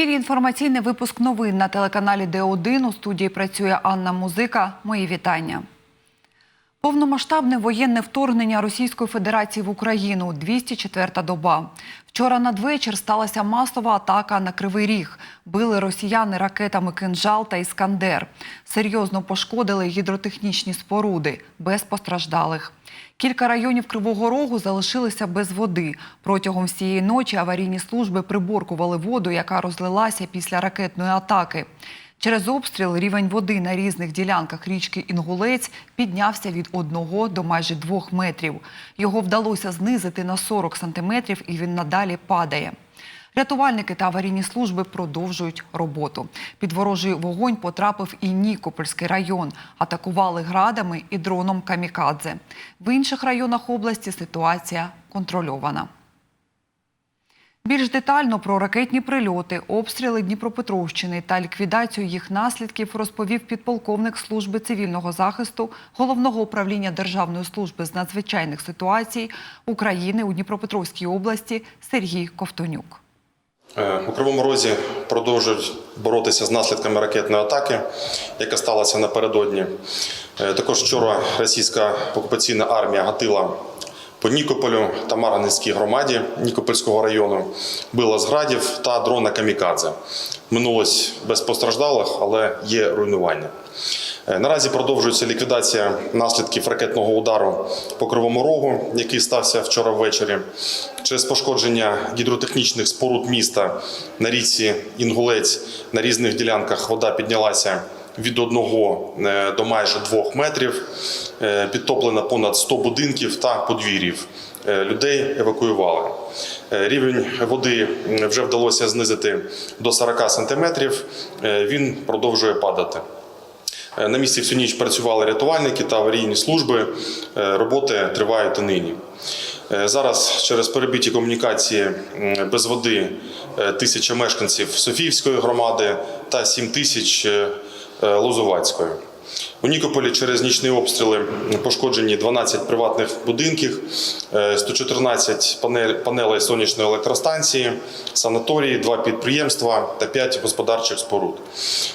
Ефірі інформаційний випуск новин на телеканалі Д1. У студії працює Анна Музика. Мої вітання. Повномасштабне воєнне вторгнення Російської Федерації в Україну 204-та доба. Вчора надвечір сталася масова атака на Кривий Ріг. Били росіяни ракетами «Кинжал» та «Іскандер». Серйозно пошкодили гідротехнічні споруди, без постраждалих. Кілька районів Кривого Рогу залишилися без води. Протягом всієї ночі аварійні служби приборкували воду, яка розлилася після ракетної атаки. Через обстріл рівень води на різних ділянках річки Інгулець піднявся від 1 до майже 2 метрів. Його вдалося знизити на 40 сантиметрів і він надалі падає. Рятувальники та аварійні служби продовжують роботу. Під ворожий вогонь потрапив і Нікопольський район. Атакували градами і дроном камікадзе. В інших районах області ситуація контрольована. Більш детально про ракетні прильоти, обстріли Дніпропетровщини та ліквідацію їх наслідків розповів підполковник служби цивільного захисту головного управління Державної служби з надзвичайних ситуацій України у Дніпропетровській області Сергій Ковтонюк. Е, У Кривому Розі продовжують боротися з наслідками ракетної атаки, яка сталася напередодні. Е, Також вчора російська окупаційна армія гатила по Нікополю та Марганецькій громаді Нікопольського району, била з градів та дрона камікадзе. Минулось без постраждалих, але є руйнування. Е, Наразі продовжується ліквідація наслідків ракетного удару по Кривому Рогу, який стався вчора ввечері. Через пошкодження гідротехнічних споруд міста на річці Інгулець на різних ділянках вода піднялася від 1 е, до майже 2 метрів. Е, Підтоплено понад 100 будинків та подвір'їв. Людей евакуювали. Рівень води вже вдалося знизити до 40 сантиметрів. Він продовжує падати. Е, На місці всю ніч працювали рятувальники та аварійні служби. Е, Роботи тривають і нині. Е, Зараз через перебиті комунікації без води тисяча мешканців Софіївської громади та 7 тисяч Лозувацької. У Нікополі через нічні обстріли пошкоджені 12 приватних будинків, е, 114 панель- панелей сонячної електростанції, санаторії, два підприємства та 5 господарчих споруд.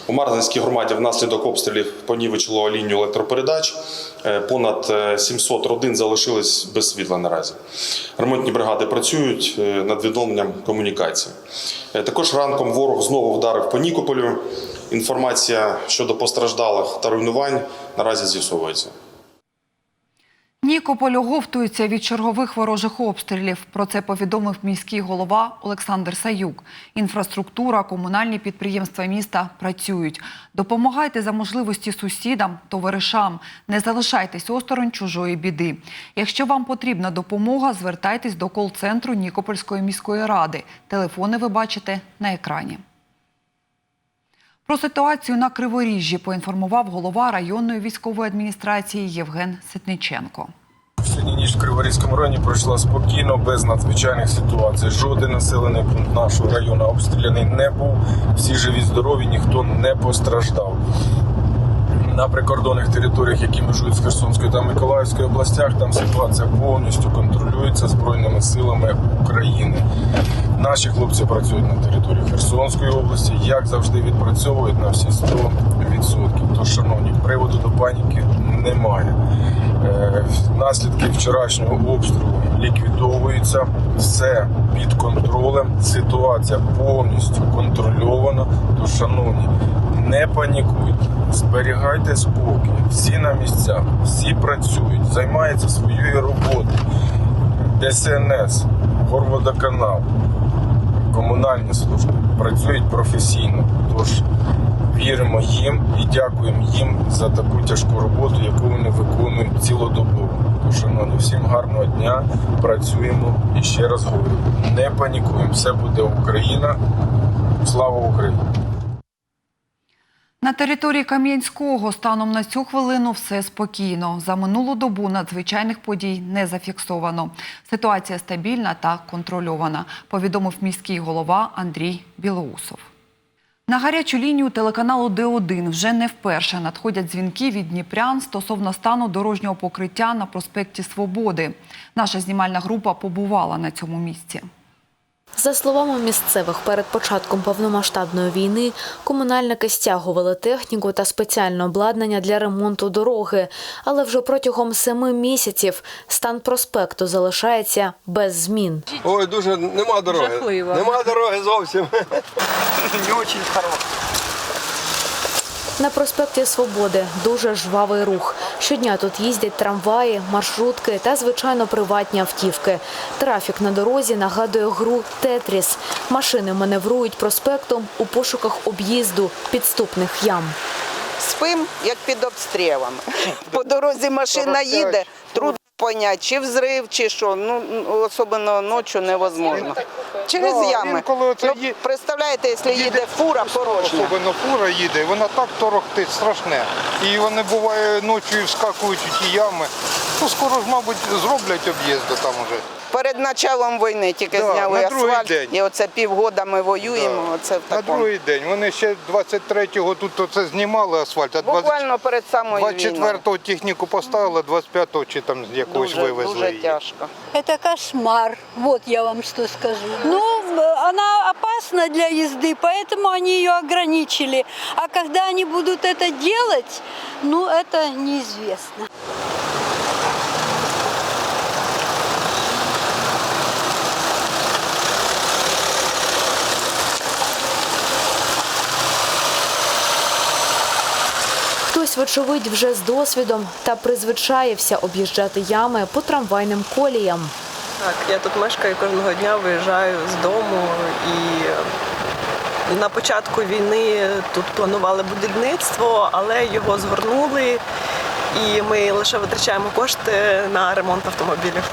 У Марганській громаді внаслідок обстрілів понівечило лінію електропередач. Е, Понад е, 700 родин залишились без світла наразі. Ремонтні бригади працюють е, над відновленням комунікації. Е, Також ранком ворог знову вдарив по Нікополю. Інформація щодо постраждалих та руйнувань наразі з'ясовується. Нікополь оговтується від чергових ворожих обстрілів. Про це повідомив міський голова Олександр Саюк. Інфраструктура, комунальні підприємства міста працюють. Допомагайте за можливості сусідам, товаришам. Не залишайтесь осторонь чужої біди. Якщо вам потрібна допомога, звертайтесь до кол-центру Нікопольської міської ради. Телефони ви бачите на екрані. Про ситуацію на Криворіжжі поінформував голова районної військової адміністрації Євген Ситниченко. Сьогодні ніч в Криворізькому районі пройшла спокійно, без надзвичайних ситуацій. Жоден населений пункт нашого району обстріляний не був. Всі живі, здорові, ніхто не постраждав. На прикордонних територіях, які межують з Херсонською та Миколаївською областях, там ситуація повністю контролюється Збройними силами України. Наші хлопці працюють на території Херсонської області, як завжди відпрацьовують на всі 100%. Тож, шановні, приводу до паніки немає. Е, Наслідки вчорашнього обстрілу ліквідовуються, все під контролем. Ситуація повністю контрольована. Тож, шановні, не панікуйте, зберігайте спокій, всі на місцях, всі працюють, займаються своєю роботою. ДСНС, Горводоканал, комунальні служби працюють професійно. Тож віримо їм і дякуємо їм за таку тяжку роботу, яку вони виконують цілодобово. Тож, шановні, всім гарного дня, працюємо і ще раз говорю, не панікуємо, все буде Україна. Слава Україні! На території Кам'янського станом на цю хвилину все спокійно. За минулу добу надзвичайних подій не зафіксовано. Ситуація стабільна та контрольована, повідомив міський голова Андрій Білоусов. На гарячу лінію телеканалу Д1 вже не вперше надходять дзвінки від дніпрян стосовно стану дорожнього покриття на проспекті Свободи. Наша знімальна група побувала на цьому місці. За словами місцевих, перед початком повномасштабної війни комунальники стягували техніку та спеціальне обладнання для ремонту дороги, але вже протягом семи місяців стан проспекту залишається без змін. Ой, дуже нема дороги. Жахливо. Нема дороги зовсім. Не дуже хорошо. На проспекті Свободи дуже жвавий рух. Щодня тут їздять трамваї, маршрутки та, звичайно, приватні автівки. Трафік на дорозі нагадує гру Тетріс. Машини маневрують проспектом у пошуках об'їзду підступних ям. Спим, як під обстрілами. По дорозі машина їде, трудно поняти, чи взрив, чи що. Ну, особливо ночі невозможно. Через Да, ями. інколи оце Ну, ї- представляєте, якщо їде фура порожня. Особливо фура їде, вона так торохтить страшне. І вони буває ночі вскакують у ті ями. Ну скоро ж, мабуть, зроблять об'їзди там уже. Перед началом війни тільки Да, зняли на другий асфальт, день. і оце півгода ми воюємо. Оце в На такому. другий день. Вони ще 23-го тут оце знімали асфальт, а 20 Буквально перед самою війною. 24-го техніку поставили, 25-го чи там з якогось Дуже, вивезли дуже її. тяжко. Это кошмар. Вот я вам что скажу. Ну, э, она опасна для езды, поэтому они ее ограничили. А когда они будут это делать, ну, это неизвестно. Хтось, вочевидь, вже з досвідом та призвичаєвся об'їжджати ями по трамвайним коліям. Так, я тут мешкаю кожного дня, виїжджаю з дому і на початку війни тут планували будівництво, але його згорнули, і ми лише витрачаємо кошти на ремонт автомобілів.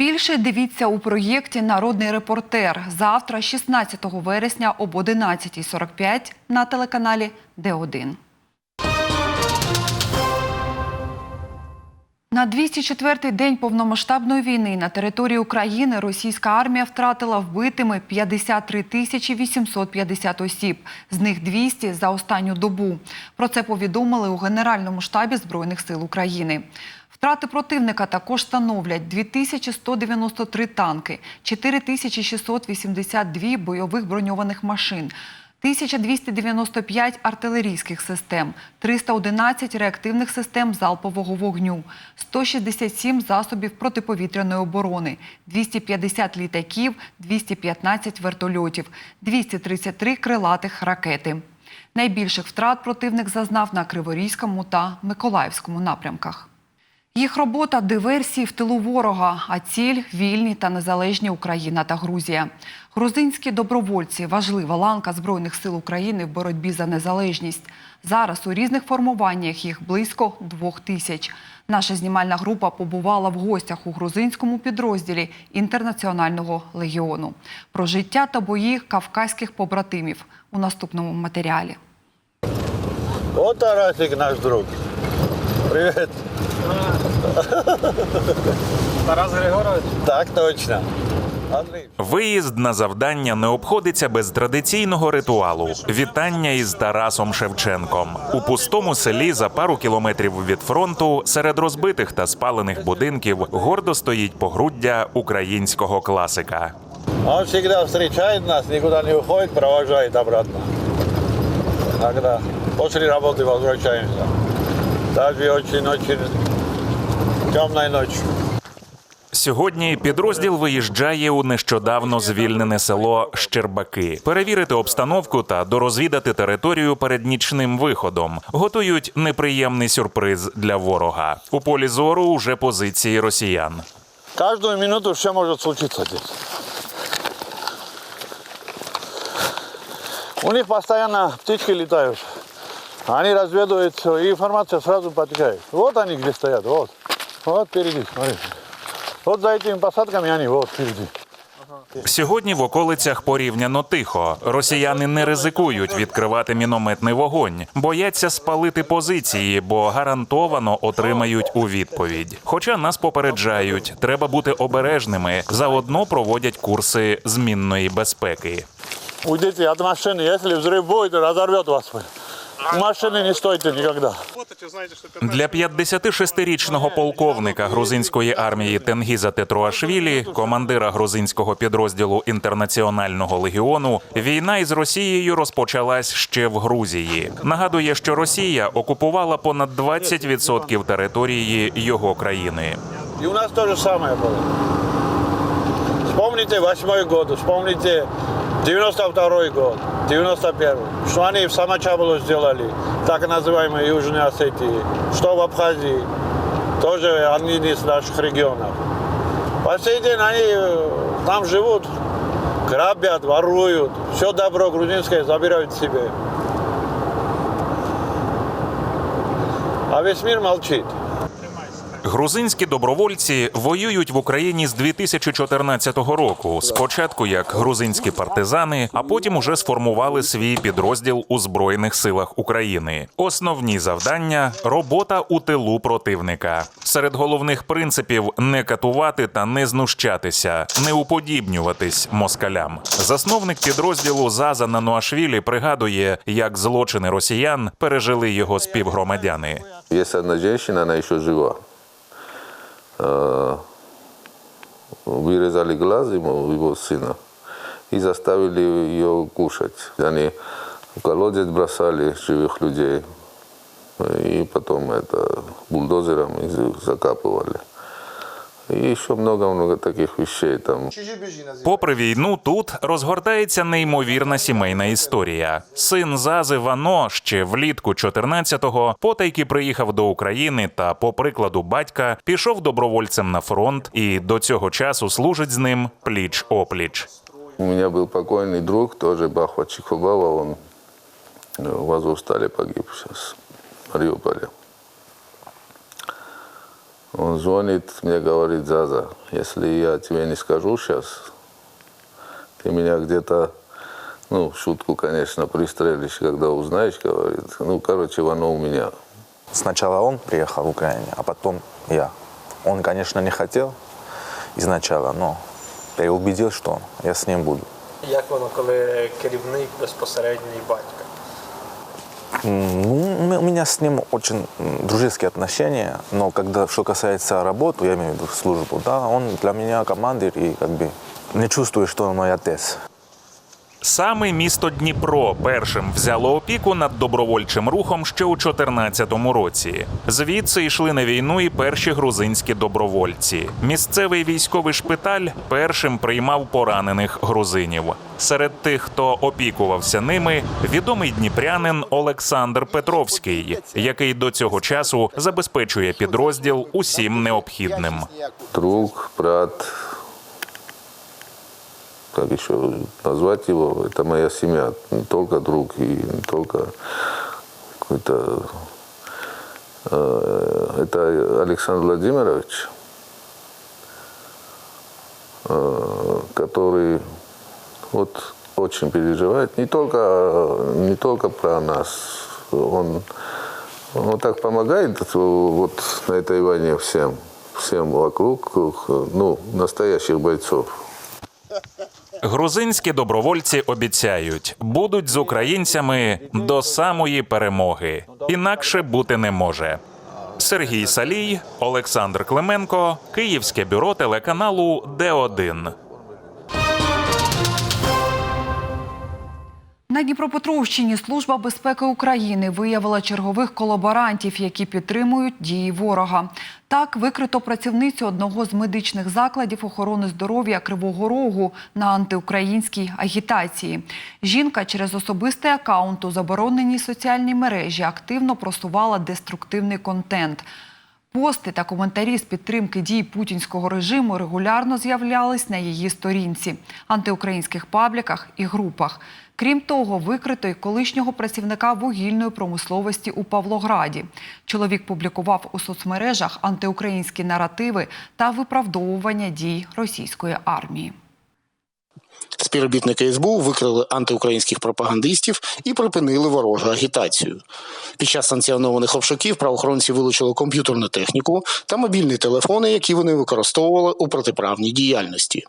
Більше дивіться у проєкті Народний репортер завтра, 16 вересня об 11.45 на телеканалі Д1. На 204-й день повномасштабної війни на території України російська армія втратила вбитими 53 тисячі 850 осіб, з них 200 за останню добу. Про це повідомили у Генеральному штабі Збройних сил України. Втрати противника також становлять 2193 танки, 4682 бойових броньованих машин, 1295 артилерійських систем, 311 реактивних систем залпового вогню, 167 засобів протиповітряної оборони, 250 літаків, 215 вертольотів, 233 крилатих ракети. Найбільших втрат противник зазнав на Криворізькому та Миколаївському напрямках. Їх робота диверсії в тилу ворога, а ціль вільні та незалежні Україна та Грузія. Грузинські добровольці важлива ланка Збройних сил України в боротьбі за незалежність. Зараз у різних формуваннях їх близько двох тисяч. Наша знімальна група побувала в гостях у грузинському підрозділі інтернаціонального легіону. Про життя та бої кавказьких побратимів у наступному матеріалі. Вот Тарасик наш друг. Привет. Тарас Григорович. Так точно. Виїзд на завдання не обходиться без традиційного ритуалу вітання із Тарасом Шевченком у пустому селі за пару кілометрів від фронту, серед розбитих та спалених будинків, гордо стоїть погруддя українського класика. Он всегда встречает нас, никуда не уходит, провожает обратно. Иногда после работы возвращаемся. Даже очень-очень темной ночью. Сьогодні підрозділ виїжджає у нещодавно звільнене село Щербаки, перевірити обстановку та дорозвідати територію перед нічним виходом. Готують неприємний сюрприз для ворога. У полі зору уже позиції росіян. Каждую минуту все может случиться здесь. У них постоянно птички летают. Они разведывают все, и информация сразу потекает. Вот они где стоят, вот. Вот впереди, смотрите. Вот за этими посадками они, вот впереди. Сьогодні в околицях порівняно тихо. Росіяни не ризикують відкривати мінометний вогонь, бояться спалити позиції, бо гарантовано отримають у відповідь. Хоча нас попереджають, треба бути обережними. Заодно проводять курси змінної безпеки. Уйдите от машины, если взрыв будет, разорвет вас. Машины не стойте никогда. Для 56-річного полковника грузинської армії Тенгіза Тетруашвілі, командира грузинського підрозділу інтернаціонального легіону, війна із Росією розпочалась ще в Грузії. Нагадує, що Росія окупувала понад 20% території його країни. И у нас то же самое было. Вспомните восьмой год, вспомните 92 год, 91 Что они в Самачабалу сделали, так называемой Южной Осетии, что в Абхазии, тоже один из наших регионов. По сей день они э, там живут, грабят, воруют, все добро грузинское забирают себе. А весь мир молчит. Грузинські добровольці воюють в Україні з 2014 року. Спочатку як грузинські партизани, а потім уже сформували свій підрозділ у збройних силах України. Основні завдання робота у тилу противника. Серед головних принципів не катувати та не знущатися, не уподібнюватись москалям. Засновник підрозділу Заза Нануашвілі пригадує, як злочини росіян пережили його співгромадяни. Есть одна женщина, она еще жива. Э, Вырезали глаз ему, его сына, и заставили ее кушать. Они в колодец бросали живых людей, и потом это бульдозером их закапывали. И еще много-много таких вещей там. Попри війну, тут розгортається неймовірна сімейна історія. Син Зази Вано ще влітку 14-го потайки приїхав до України та, по прикладу батька, пішов добровольцем на фронт і до цього часу служить з ним пліч опліч. У меня был покойный друг, тоже Бахва Чехобава, он э, в Азовстале погиб сейчас, в Мариуполе. Он звонит, мне говорит, Заза, если я тебе не скажу сейчас, ты меня где-то, ну, в шутку, конечно, пристрелишь, когда узнаешь, говорит. Ну, короче, оно у меня. Сначала он приехал в Украину, а потом я. Он, конечно, не хотел изначально, но переубедил, что я с ним буду. Як воно, коли керівник безпосередній батька? Ну, у меня с ним очень дружеские отношения, но когда что касается работы, я имею в виду службу, да, он для меня командир и как бы не чувствую, что он мой отец. Саме місто Дніпро першим взяло опіку над добровольчим рухом ще у 14-му році. Звідси йшли на війну і перші грузинські добровольці. Місцевий військовий шпиталь першим приймав поранених грузинів. Серед тих, хто опікувався ними, відомий дніпрянин Олександр Петровський, який до цього часу забезпечує підрозділ усім необхідним. Друг, брат, как еще назвать его, это моя семья, не только друг и не только какой-то... э, Это Александр Владимирович, э, который вот очень переживает, не только, не только про нас, он, он так помогает вот на этой войне всем, всем вокруг, ну, настоящих бойцов. Грузинські добровольці обіцяють, будуть з українцями до самої перемоги. Інакше бути не може. Сергій Салій, Олександр Клименко, Київське бюро телеканалу Д1. На Дніпропетровщині Служба безпеки України виявила чергових колаборантів, які підтримують дії ворога. Так, викрито працівницю одного з медичних закладів охорони здоров'я Кривого Рогу на антиукраїнській агітації. Жінка через особистий акаунт у забороненій соціальній мережі активно просувала деструктивний контент. Пости та коментарі з підтримки дій путінського режиму регулярно з'являлись на її сторінці, антиукраїнських пабліках і групах. Крім того, викрито й колишнього працівника вугільної промисловості у Павлограді. Чоловік публікував у соцмережах антиукраїнські наративи та виправдовування дій російської армії. Співробітники СБУ викрили антиукраїнських пропагандистів і припинили ворожу агітацію. Під час санкціонованих обшуків правоохоронці вилучили комп'ютерну техніку та мобільні телефони, які вони використовували у протиправній діяльності.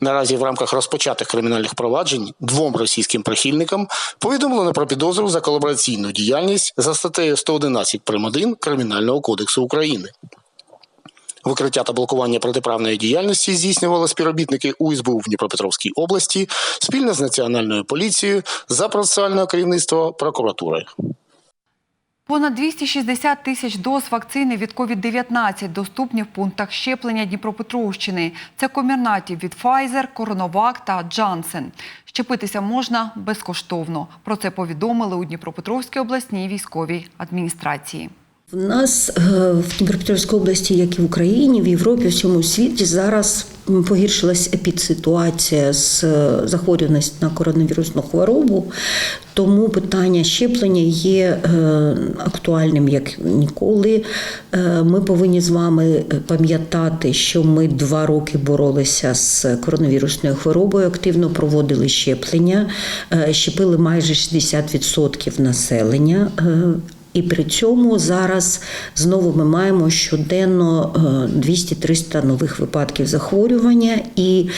Наразі в рамках розпочатих кримінальних проваджень двом російським прихильникам повідомлено про підозру за колабораційну діяльність за статтею 111 прим. 1 Кримінального кодексу України. Викриття та блокування протиправної діяльності здійснювали співробітники УСБУ в Дніпропетровській області спільно з національною поліцією за процесуального керівництва прокуратури. Понад 260 тисяч доз вакцини від COVID-19 доступні в пунктах щеплення Дніпропетровщини. Це комірнатів від Pfizer, Coronavac та Janssen. Щепитися можна безкоштовно. Про це повідомили у Дніпропетровській обласній військовій адміністрації. В нас е, в Дніпропетровській області, як і в Україні, в Європі, в всьому світі зараз погіршилась епідситуація з е, захворюваності на коронавірусну хворобу. Тому питання щеплення є е, актуальним як ніколи. Ми повинні з вами пам'ятати, що ми два роки боролися з коронавірусною хворобою, активно проводили щеплення, щепили майже 60% населення. Е, і при цьому зараз знову ми маємо щоденно е, 200-300 нових випадків захворювання, і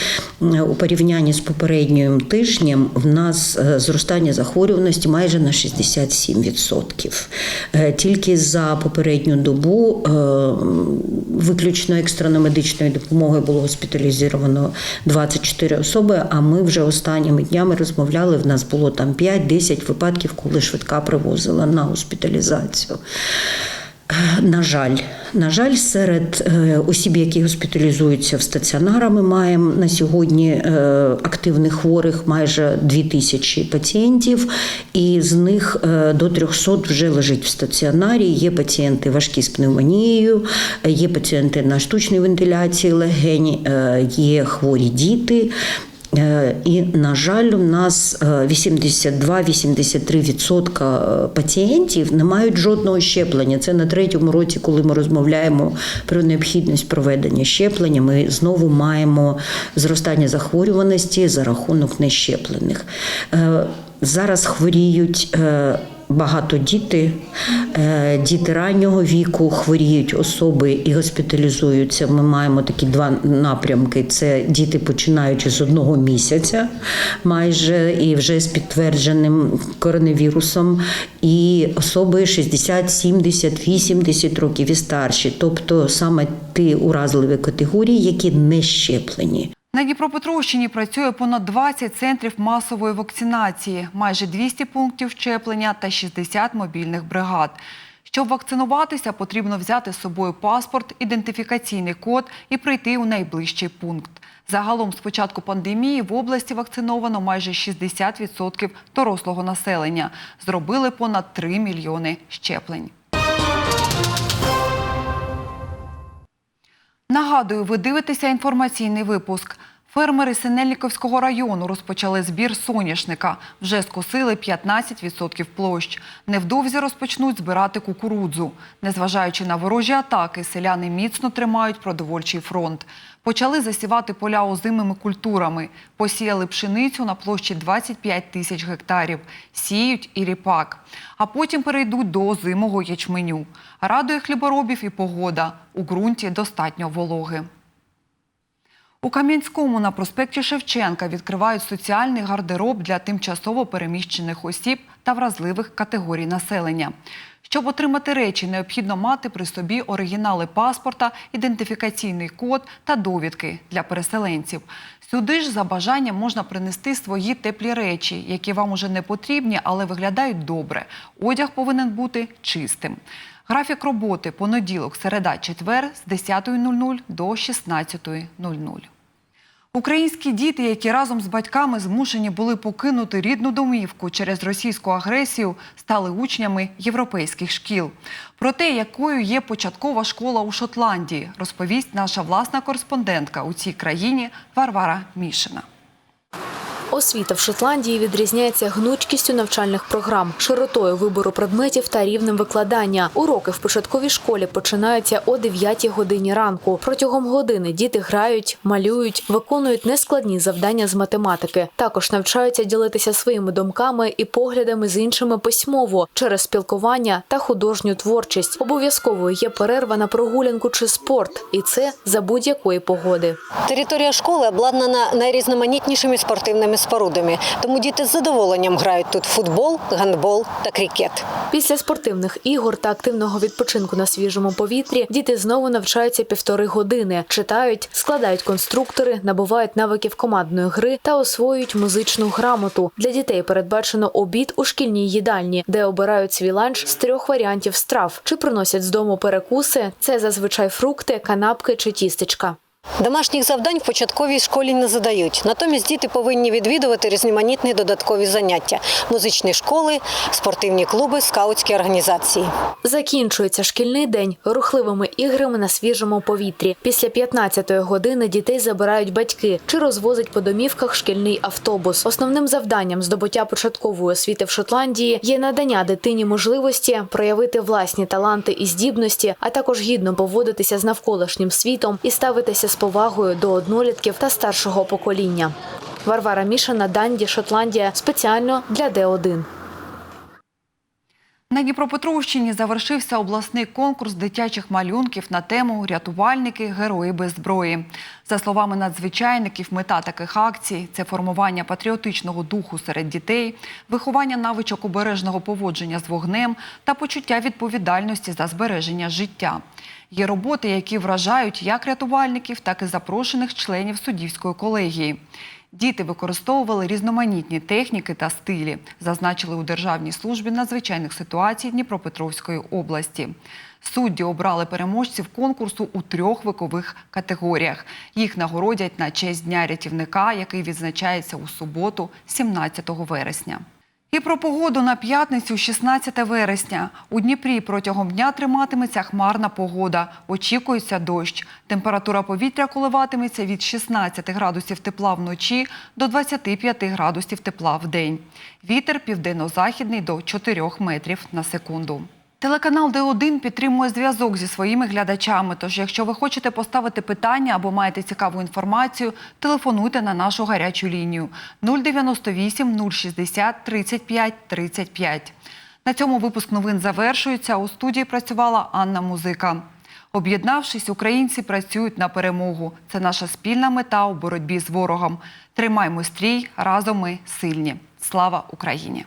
е, у порівнянні з попереднім тижнем в нас е, зростання захворюваності майже на 67%. Е, Тільки за попередню добу е, виключно екстрено-медичною допомогою було госпіталізовано 24 особи. А ми вже останніми днями розмовляли. В нас було там 5-10 випадків, коли швидка привозила на госпіталізацію. Е, На жаль, на жаль, серед е, осіб, які госпіталізуються в стаціонарах, ми маємо на сьогодні е, активних хворих майже 2 тисячі пацієнтів, і з них до 300 вже лежить в стаціонарі. Є пацієнти важкі з пневмонією, є пацієнти на штучній вентиляції легень, є хворі діти. Е, І, на жаль, у нас е, 82-83% е, пацієнтів не мають жодного щеплення. Це на третьому році, коли ми розмовляємо про необхідність проведення щеплення. Ми знову маємо зростання захворюваності за рахунок нещеплених. Е, Зараз хворіють. Багато діти, Е, діти раннього віку хворіють особи і госпіталізуються. Ми маємо такі два напрямки: це діти, починаючи з одного місяця, майже і вже з підтвердженим коронавірусом, і особи 60, 70, 80 років і старші, тобто саме ті уразливі категорії, які не щеплені. На Дніпропетровщині працює понад 20 центрів масової вакцинації, майже 200 пунктів щеплення та 60 мобільних бригад. Щоб вакцинуватися, потрібно взяти з собою паспорт, ідентифікаційний код і прийти у найближчий пункт. Загалом з початку пандемії в області вакциновано майже 60% дорослого населення. Зробили понад 3 мільйони щеплень. Нагадую, ви дивитеся інформаційний випуск. Фермери Синельниковського району розпочали збір соняшника. Вже скосили 15% площ. Невдовзі розпочнуть збирати кукурудзу. Незважаючи на ворожі атаки, селяни міцно тримають продовольчий фронт. Почали засівати поля озимими культурами. Посіяли пшеницю на площі 25 тисяч гектарів. Сіють і ріпак. А потім перейдуть до озимого ячменю. Радує хліборобів і погода. У ґрунті достатньо вологи. У Кам'янському на проспекті Шевченка відкривають соціальний гардероб для тимчасово переміщених осіб та вразливих категорій населення. Щоб отримати речі, необхідно мати при собі оригінали паспорта, ідентифікаційний код та довідки для переселенців. Сюди ж за бажанням можна принести свої теплі речі, які вам уже не потрібні, але виглядають добре. Одяг повинен бути чистим. Графік роботи понеділок, середа, четвер з 10.00 до 16.00. Українські діти, які разом з батьками змушені були покинути рідну домівку через російську агресію, стали учнями європейських шкіл. Про те, якою є початкова школа у Шотландії, розповість наша власна кореспондентка у цій країні Варвара Мішина. Освіта в Шотландії відрізняється гнучкістю навчальних програм, широтою вибору предметів та рівнем викладання. Уроки в початковій школі починаються о 9 годині ранку. Протягом години діти грають, малюють, виконують нескладні завдання з математики. Також навчаються ділитися своїми думками і поглядами з іншими письмово через спілкування та художню творчість. Обов'язковою є перерва на прогулянку чи спорт, і це за будь-якої погоди. Територія школи обладнана найрізноманітнішими спортивними спорудами, тому діти з задоволенням грають тут футбол, гандбол та крикет. Після спортивних ігор та активного відпочинку на свіжому повітрі діти знову навчаються півтори години, читають, складають конструктори, набувають навиків командної гри та освоюють музичну грамоту. Для дітей передбачено обід у шкільній їдальні, де обирають свій ланч з трьох варіантів страв чи приносять з дому перекуси. Це зазвичай фрукти, канапки чи тістечка. Домашніх завдань в початковій школі не задають. Натомість діти повинні відвідувати різноманітні додаткові заняття: музичні школи, спортивні клуби, скаутські організації. Закінчується шкільний день рухливими іграми на свіжому повітрі. Після 15-ї години дітей забирають батьки чи розвозить по домівках шкільний автобус. Основним завданням здобуття початкової освіти в Шотландії є надання дитині можливості проявити власні таланти і здібності, а також гідно поводитися з навколишнім світом і ставитися з повагою до однолітків та старшого покоління. Варвара Мішина, Данді, Шотландія спеціально для Д1. На Дніпропетровщині завершився обласний конкурс дитячих малюнків на тему Рятувальники герої без зброї. За словами надзвичайників, мета таких акцій це формування патріотичного духу серед дітей, виховання навичок обережного поводження з вогнем та почуття відповідальності за збереження життя. Є роботи, які вражають як рятувальників, так і запрошених членів суддівської колегії. Діти використовували різноманітні техніки та стилі, зазначили у Державній службі надзвичайних ситуацій Дніпропетровської області. Судді обрали переможців конкурсу у трьох вікових категоріях. Їх нагородять на честь Дня рятівника, який відзначається у суботу, 17 вересня. І про погоду на п'ятницю, 16 вересня. У Дніпрі протягом дня триматиметься хмарна погода. Очікується дощ. Температура повітря коливатиметься від 16 градусів тепла вночі до 25 градусів тепла в день. Вітер південно-західний до 4 метрів на секунду. Телеканал Д1 підтримує зв'язок зі своїми глядачами. Тож, якщо ви хочете поставити питання або маєте цікаву інформацію, телефонуйте на нашу гарячу лінію 098 060 35 35. На цьому випуск новин завершується. У студії працювала Анна Музика. Об'єднавшись, українці працюють на перемогу. Це наша спільна мета у боротьбі з ворогом. Тримаймо стрій, разом ми сильні. Слава Україні!